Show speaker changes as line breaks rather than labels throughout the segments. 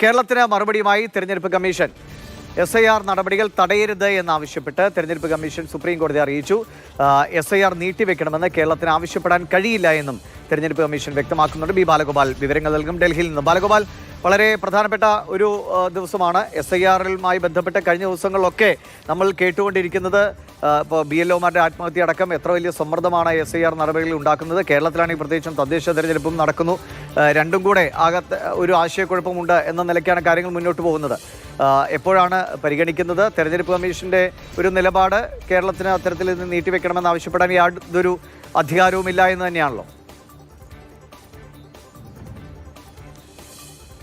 കേരളത്തിന് മറുപടിയുമായി തെരഞ്ഞെടുപ്പ് കമ്മീഷൻ. എസ് ഐ ആർ നടപടികൾ തടയരുത് എന്നാവശ്യപ്പെട്ട് തെരഞ്ഞെടുപ്പ് കമ്മീഷൻ സുപ്രീം കോടതി അറിയിച്ചു. എസ് ഐ ആർ നീട്ടിവെക്കണമെന്ന് കേരളത്തിന് ആവശ്യപ്പെടാൻ കഴിയില്ല എന്നും തെരഞ്ഞെടുപ്പ് കമ്മീഷൻ വ്യക്തമാക്കുന്നുണ്ട്. ബി ബാലഗോപാൽ വിവരങ്ങൾ നൽകും. ഡൽഹിയിൽ നിന്നും ബാലഗോപാൽ വളരെ പ്രധാനപ്പെട്ട ഒരു ദിവസമാണ്. എസ് ഐ ആറിലുമായി ബന്ധപ്പെട്ട് കഴിഞ്ഞ ദിവസങ്ങളിലൊക്കെ നമ്മൾ കേട്ടുകൊണ്ടിരിക്കുന്നത് ഇപ്പോൾ ബി എൽ ഒമാരുടെ ആത്മഹത്യ അടക്കം എത്ര വലിയ സമ്മർദ്ദമാണ് എസ് ഐ ആർ നടപടികൾ ഉണ്ടാക്കുന്നത്? കേരളത്തിലാണെങ്കിൽ പ്രത്യേകിച്ചും തദ്ദേശ തെരഞ്ഞെടുപ്പും നടക്കുന്നു. രണ്ടും കൂടെ ആകത്ത് ഒരു ആശയക്കുഴപ്പമുണ്ട് എന്ന നിലയ്ക്കാണ് കാര്യങ്ങൾ മുന്നോട്ട് പോകുന്നത്. എപ്പോഴാണ് പരിഗണിക്കുന്നത്? തെരഞ്ഞെടുപ്പ് കമ്മീഷന്റെ ഒരു നിലപാട് കേരളത്തിന് അത്തരത്തിൽ നീട്ടിവെക്കണമെന്ന് ആവശ്യപ്പെടാൻ യാതൊരു അധികാരവുമില്ല എന്ന് തന്നെയാണല്ലോ.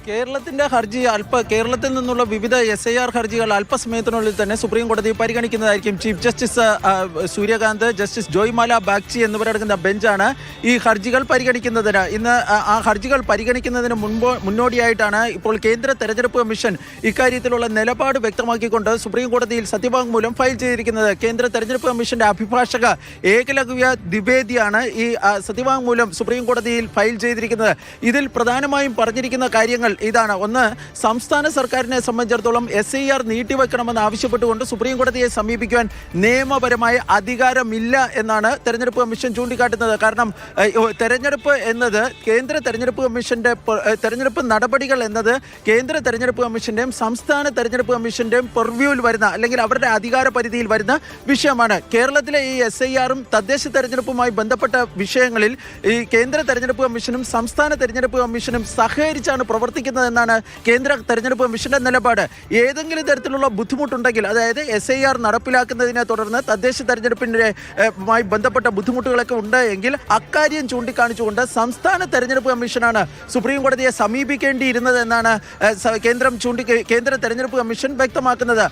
കേരളത്തിന്റെ ഹർജി അല്പ കേരളത്തിൽ നിന്നുള്ള വിവിധ എസ് ഐ ആർ ഹർജികൾ അല്പസമയത്തിനുള്ളിൽ തന്നെ സുപ്രീം കോടതി പരിഗണിക്കുന്നതായിരിക്കും. Chief justice Surya Kant justice Joymalya Bagchi എന്നിവരടങ്ങുന്ന ബെഞ്ചാണ് ഈ ഹർജികൾ പരിഗണിക്കുന്നതിന്. ഇന്ന് ആ- ഹർജികൾ പരിഗണിക്കുന്നതിന് മുൻപ് മുന്നോടിയായിട്ടാണ് ഇപ്പോൾ കേന്ദ്ര തെരഞ്ഞെടുപ്പ് കമ്മീഷൻ ഇക്കാര്യത്തിലുള്ള നിലപാട് വ്യക്തമാക്കിക്കൊണ്ട് സുപ്രീം കോടതിയിൽ സത്യവാങ്മൂലം ഫയൽ ചെയ്തിരിക്കുന്നത്. കേന്ദ്ര തെരഞ്ഞെടുപ്പ് കമ്മീഷന്റെ അഭിഭാഷക ഏകലവ്യ ദ്വിവേദിയാണ് ഈ സത്യവാങ്മൂലം സുപ്രീം കോടതിയിൽ ഫയൽ ചെയ്തിരിക്കുന്നത്. ഇതിൽ പ്രധാനമായും പറഞ്ഞിരിക്കുന്ന കാര്യങ്ങൾ ഇതാണ്. ഒന്ന് സംസ്ഥാന സർക്കാരിനെ സംബന്ധിച്ചിടത്തോളം എസ് ഐ ആർ നീട്ടിവെക്കണമെന്ന് ആവശ്യപ്പെട്ടുകൊണ്ട് സുപ്രീം കോടതിയെ സമീപിക്കുവാൻ നിയമപരമായ അധികാരമില്ല എന്നാണ് തെരഞ്ഞെടുപ്പ് കമ്മീഷൻ ചൂണ്ടിക്കാട്ടുന്നത്. കാരണം തെരഞ്ഞെടുപ്പ് എന്നത് കേന്ദ്ര തെരഞ്ഞെടുപ്പ് കമ്മീഷന്റെ തെരഞ്ഞെടുപ്പ് നടപടികൾ എന്നത് കേന്ദ്ര തെരഞ്ഞെടുപ്പ് കമ്മീഷന്റെയും സംസ്ഥാന തെരഞ്ഞെടുപ്പ് കമ്മീഷന്റെയും പെർവ്യൂവിൽ വരുന്ന അല്ലെങ്കിൽ അവരുടെ അധികാര പരിധിയിൽ വരുന്ന വിഷയമാണ്. കേരളത്തിലെ ഈ എസ് ഐ ആറും തദ്ദേശ തെരഞ്ഞെടുപ്പുമായി ബന്ധപ്പെട്ട വിഷയങ്ങളിൽ ഈ കേന്ദ്ര തെരഞ്ഞെടുപ്പ് കമ്മീഷനും സംസ്ഥാന തെരഞ്ഞെടുപ്പ് കമ്മീഷനും സഹകരിച്ചാണ് പ്രവർത്തിക്കുന്നതെന്നാണ് കേന്ദ്ര തെരഞ്ഞെടുപ്പ് കമ്മീഷന്റെ നിലപാട്. ഏതെങ്കിലും തരത്തിലുള്ള ബുദ്ധിമുട്ടുണ്ടെങ്കിൽ അതായത് എസ് ഐ ആർ നടപ്പിലാക്കുന്നതിനെ തുടർന്ന് തദ്ദേശ തെരഞ്ഞെടുപ്പിന്റെ ഏഹ്, മായി ബന്ധപ്പെട്ട ബുദ്ധിമുട്ടുകളൊക്കെ ഉണ്ട് എങ്കിൽ അക്കാര്യം ചൂണ്ടിക്കാണിച്ചുകൊണ്ട് സംസ്ഥാന തെരഞ്ഞെടുപ്പ് കമ്മീഷനാണ് സുപ്രീം കോടതിയെ സമീപിക്കേണ്ടിയിരുന്നത് എന്നാണ് കേന്ദ്രം ചൂണ്ടി കേന്ദ്ര തെരഞ്ഞെടുപ്പ് കമ്മീഷൻ വ്യക്തമാക്കുന്നത്.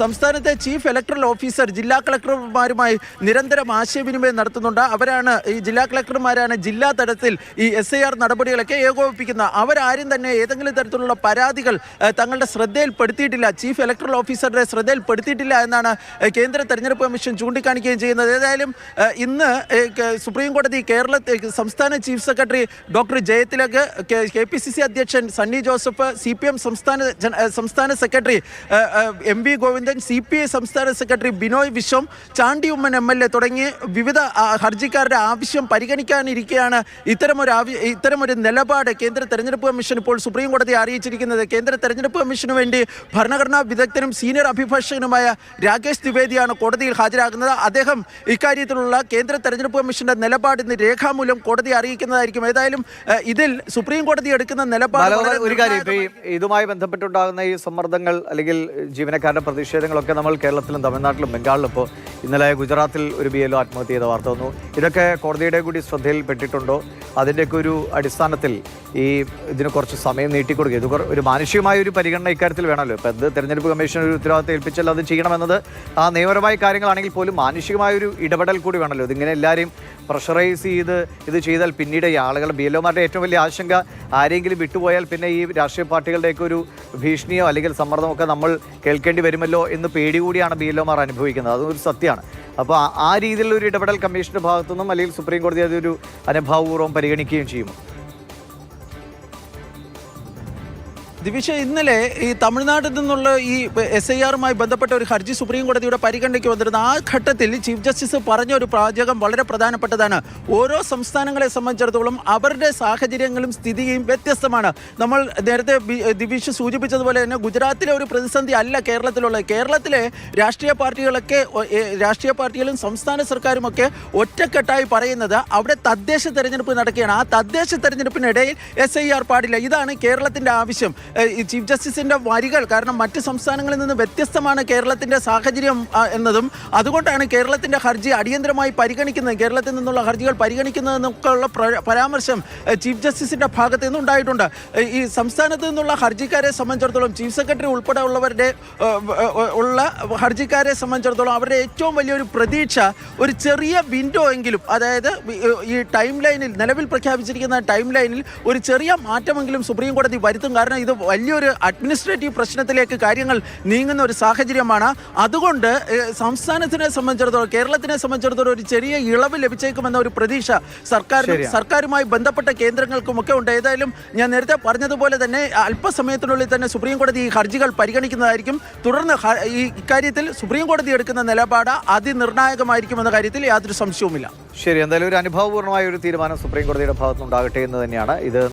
സംസ്ഥാനത്തെ ചീഫ് ഇലക്ടറൽ ഓഫീസർ ജില്ലാ കളക്ടർമാരുമായി നിരന്തരം ആശയവിനിമയം നടത്തുന്നുണ്ട്. അവരാണ് ഈ ജില്ലാ കളക്ടർമാരാണ് ജില്ലാ തലത്തിൽ ഈ എസ് ഐ ആർ നടപടികളൊക്കെ ഏകോപിപ്പിക്കുന്നത്. അവരാരും തന്നെ ഏതെങ്കിലും തരത്തിലുള്ള പരാതികൾ തങ്ങളുടെ ശ്രദ്ധയിൽപ്പെടുത്തിയിട്ടില്ല ചീഫ് ഇലക്ടറൽ ഓഫീസറുടെ ശ്രദ്ധയിൽപ്പെടുത്തിയിട്ടില്ല എന്നാണ് കേന്ദ്ര തെരഞ്ഞെടുപ്പ് കമ്മീഷൻ ചൂണ്ടിക്കാണിക്കുകയും ചെയ്യുന്നത്. ഏതായാലും ഇന്ന് സുപ്രീം കോടതി കേരള സംസ്ഥാന chief secretary doctor Jayathilak K P C C അധ്യക്ഷൻ Sunny Joseph C P M സംസ്ഥാന സംസ്ഥാന secretary M V Govindan C P I സംസ്ഥാന secretary Binoy Viswam Chandy Oommen M L A തുടങ്ങി വിവിധ ഹർജിക്കാരുടെ ആവശ്യം പരിഗണിക്കാനിരിക്കെയാണ് ഇത്തരമൊരു ഇത്തരമൊരു നിലപാട് കേന്ദ്ര തെരഞ്ഞെടുപ്പ് കമ്മീഷൻ ഇപ്പോൾ സുപ്രീം കോടതിയെ അറിയിച്ചിരിക്കുന്നത് കേന്ദ്ര തെരഞ്ഞെടുപ്പ് കമ്മീഷനു വേണ്ടി ഭരണഘടനാ വിദഗ്ധനും സീനിയർ അഭിഭാഷകനുമായ രാകേഷ് ദ്വിവേദിയാണ് കോടതിയിൽ ഹാജരാകുന്നത്. അദ്ദേഹം ഇക്കാര്യത്തിലുള്ള കേന്ദ്ര തെരഞ്ഞെടുപ്പ് കമ്മീഷന്റെ നിലപാട് ഇന്ന് രേഖാമൂലം കോടതി അറിയിക്കുന്നതായിരിക്കും. ഏതായാലും ഇതിൽ സുപ്രീം കോടതി എടുക്കുന്ന നിലപാട്
ഒരു കാര്യം ഇതുമായി ബന്ധപ്പെട്ടുണ്ടാകുന്ന ഈ സമ്മർദ്ദങ്ങൾ അല്ലെങ്കിൽ ജീവനക്കാരുടെ പ്രതിഷേധങ്ങളൊക്കെ നമ്മൾ കേരളത്തിലും തമിഴ്നാട്ടിലും ബംഗാളിലും ഇപ്പോൾ ഇന്നലെ ഗുജറാത്തിൽ ഒരു ബി എൽ ആത്മഹത്യ ചെയ്ത വാർത്ത വന്നു. ഇതൊക്കെ കോടതിയുടെ കൂടി ശ്രദ്ധയിൽപ്പെട്ടിട്ടുണ്ടോ? അതിന്റെയൊക്കെ ഒരു അടിസ്ഥാനത്തിൽ ഈ ഇതിന് കുറച്ച് സമയം നീട്ടിക്കൊടുക്കുക. ഇത് ഒരു മാനുഷികമായ ഒരു പരിഗണന ഇക്കാര്യത്തിൽ വേണമല്ലോ. ഇപ്പം എന്ത് തെരഞ്ഞെടുപ്പ് കമ്മീഷൻ ഒരു ഉത്തരവാദിത്തം ഏൽപ്പിച്ചാൽ അത് ചെയ്യണമെന്നത് ആ നിയമപരമായ കാര്യങ്ങളാണെങ്കിൽ പോലും മാനുഷികമായ ഒരു ഇടപെടൽ കൂടി വേണമല്ലോ. ഇതിങ്ങനെ എല്ലാവരെയും പ്രഷറൈസ് ചെയ്ത് ഇത് ചെയ്താൽ പിന്നീട് ഈ ആളുകൾ ബി ഏറ്റവും വലിയ ആശങ്ക ആരെങ്കിലും വിട്ടുപോയാൽ പിന്നെ ഈ രാഷ്ട്രീയ പാർട്ടികളുടെയൊക്കെ ഒരു ഭീഷണിയോ അല്ലെങ്കിൽ സമ്മർദ്ദമോ ഒക്കെ നമ്മൾ കേൾക്കേണ്ടി വരുമല്ലോ എന്ന് പേടി കൂടിയാണ് ബി അനുഭവിക്കുന്നത്. അതൊരു സത്യമാണ്. അപ്പോൾ ആ രീതിയിലുള്ള ഒരു ഇടപെടൽ കമ്മീഷന്റെ ഭാഗത്തുനിന്നും അല്ലെങ്കിൽ സുപ്രീം കോടതി അതൊരു അനുഭാവപൂർവം പരിഗണിക്കുകയും ചെയ്യുമോ
ദിവിഷ ഇന്നലെ ഈ തമിഴ്നാട്ടിൽ നിന്നുള്ള ഈ എസ് ഐ ആറുമായി ബന്ധപ്പെട്ട ഒരു ഹർജി സുപ്രീം കോടതിയുടെ പരിഗണനയ്ക്ക് വന്നിരുന്നു. ആ ഘട്ടത്തിൽ ചീഫ് ജസ്റ്റിസ് പറഞ്ഞ ഒരു പാചകം വളരെ പ്രധാനപ്പെട്ടതാണ്. ഓരോ സംസ്ഥാനങ്ങളെ സംബന്ധിച്ചിടത്തോളം അവരുടെ സാഹചര്യങ്ങളും സ്ഥിതിയും വ്യത്യസ്തമാണ്. നമ്മൾ നേരത്തെ ദിവിഷ സൂചിപ്പിച്ചതുപോലെ തന്നെ ഗുജറാത്തിലെ ഒരു പ്രതിസന്ധി അല്ല കേരളത്തിലുള്ളത്. കേരളത്തിലെ രാഷ്ട്രീയ പാർട്ടികളൊക്കെ രാഷ്ട്രീയ പാർട്ടികളും സംസ്ഥാന സർക്കാരുമൊക്കെ ഒറ്റക്കെട്ടായി പറയുന്നത് അവിടെ തദ്ദേശ തെരഞ്ഞെടുപ്പ് നടക്കുകയാണ്. ആ തദ്ദേശ തെരഞ്ഞെടുപ്പിനിടയിൽ എസ് ഐ ആർ പാടില്ല. ഇതാണ് കേരളത്തിന്റെ ആവശ്യം. ചീഫ് ജസ്റ്റിസിന്റെ വരികൾ കാരണം മറ്റ് സംസ്ഥാനങ്ങളിൽ നിന്ന് വ്യത്യസ്തമാണ് കേരളത്തിന്റെ സാഹചര്യം എന്നതും. അതുകൊണ്ടാണ് കേരളത്തിന്റെ ഹർജി അടിയന്തരമായി പരിഗണിക്കുന്നത് കേരളത്തിൽ നിന്നുള്ള ഹർജികൾ പരിഗണിക്കുന്നതെന്നൊക്കെ ഉള്ള പരാമർശം ചീഫ് ജസ്റ്റിസിന്റെ ഭാഗത്ത് നിന്നുണ്ടായിട്ടുണ്ട് ഈ സംസ്ഥാനത്ത് നിന്നുള്ള ഹർജിക്കാരെ സംബന്ധിച്ചിടത്തോളം ചീഫ് സെക്രട്ടറി ഉൾപ്പെടെ ഉള്ളവരുടെ ഉള്ള ഹർജിക്കാരെ സംബന്ധിച്ചിടത്തോളം അവരുടെ ഏറ്റവും വലിയൊരു പ്രതീക്ഷ ഒരു ചെറിയ വിൻഡോ എങ്കിലും അതായത് ഈ ടൈം ലൈനിൽ നിലവിൽ പ്രഖ്യാപിച്ചിരിക്കുന്ന ടൈം ലൈനിൽ ഒരു ചെറിയ മാറ്റമെങ്കിലും സുപ്രീം കോടതി വരുത്തും. കാരണം ഇത് വലിയൊരു അഡ്മിനിസ്ട്രേറ്റീവ് പ്രശ്നത്തിലേക്ക് കാര്യങ്ങൾ നീങ്ങുന്ന ഒരു സാഹചര്യമാണ്. അതുകൊണ്ട് സംസ്ഥാനത്തിനെ സംബന്ധിച്ചിടത്തോളം കേരളത്തിനെ സംബന്ധിച്ചിടത്തോളം ഒരു ചെറിയ ഇളവ് ലഭിച്ചേക്കുമെന്ന ഒരു പ്രതീക്ഷ സർക്കാരിനും സർക്കാരുമായി ബന്ധപ്പെട്ട കേന്ദ്രങ്ങൾക്കും ഒക്കെ ഉണ്ട്. ഏതായാലും ഞാൻ നേരത്തെ പറഞ്ഞതുപോലെ തന്നെ അല്പസമയത്തിനുള്ളിൽ തന്നെ സുപ്രീം കോടതി ഈ ഹർജികൾ പരിഗണിക്കുന്നതായിരിക്കും. തുടർന്ന് ഈ ഇക്കാര്യത്തിൽ സുപ്രീം കോടതി എടുക്കുന്ന നിലപാട് അതിനിർണായകമായിരിക്കുമെന്ന കാര്യത്തിൽ യാതൊരു സംശയവുമില്ല.
ശരി എന്തായാലും ഒരു അനുഭവപൂർണമായ ഒരു തീരുമാനം സുപ്രീം കോടതിയുടെ ഭാഗത്തുനിന്നുണ്ടാകട്ടെ എന്ന് തന്നെയാണ്. ഇത്